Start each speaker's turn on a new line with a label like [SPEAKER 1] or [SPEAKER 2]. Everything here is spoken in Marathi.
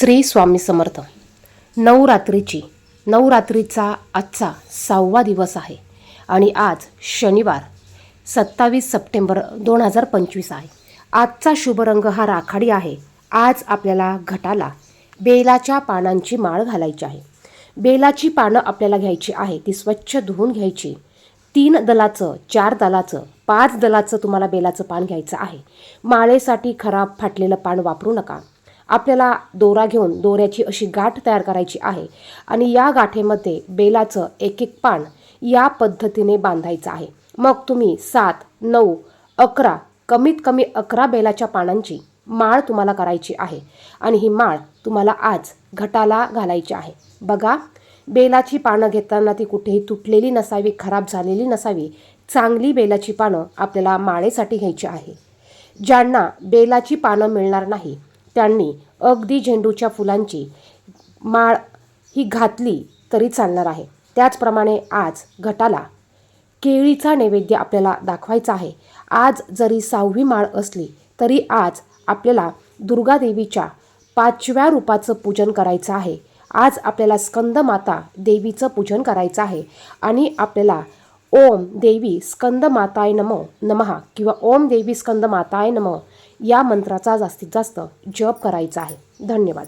[SPEAKER 1] श्री स्वामी समर्थ. नवरात्रीची नवरात्रीचा आजचा सहावा दिवस आहे आणि आज शनिवार सत्तावीस सप्टेंबर दोन हजार पंचवीस आहे. आजचा शुभ रंग हा राखाडी आहे. आज आपल्याला घटाला बेलाच्या पानांची माळ घालायची आहे. बेलाची पानं आपल्याला घ्यायची आहे ती स्वच्छ धुवून घ्यायची. तीन दलाचं चार दलाचं पाच दलाचं तुम्हाला बेलाचं पान घ्यायचं आहे. माळेसाठी खराब फाटलेलं पान वापरू नका. आपल्याला दोरा घेऊन दोऱ्याची अशी गाठ तयार करायची आहे. आणि या गाठेमध्ये बेलाचं एक एक पान या पद्धतीने बांधायचं आहे. मग तुम्ही सात नऊ अकरा कमीत कमी अकरा बेलाच्या पानांची माळ तुम्हाला करायची आहे. आणि ही माळ तुम्हाला आज घटाला घालायची आहे. बघा बेलाची पानं घेताना ती कुठेही तुटलेली नसावी खराब झालेली नसावी चांगली बेलाची पानं आपल्याला माळेसाठी घ्यायची आहे. ज्यांना बेलाची पानं मिळणार नाही त्यांनी अगदी झेंडूच्या फुलांची माळ ही घातली तरी चालणार आहे. त्याचप्रमाणे आज घटाला केळीचा नैवेद्य आपल्याला दाखवायचा आहे. आज जरी सहावी माळ असली तरी आज आपल्याला दुर्गादेवीच्या पाचव्या रूपाचं पूजन करायचं आहे. आज आपल्याला स्कंदमाता देवीचं पूजन करायचं आहे आणि आपल्याला ओम देवी स्कंदमाताय नमो नमहा किंवा ओम देवी स्कंद माताय नमो या मंत्राचा जास्तीत जास्त जप करायचा आहे. धन्यवाद.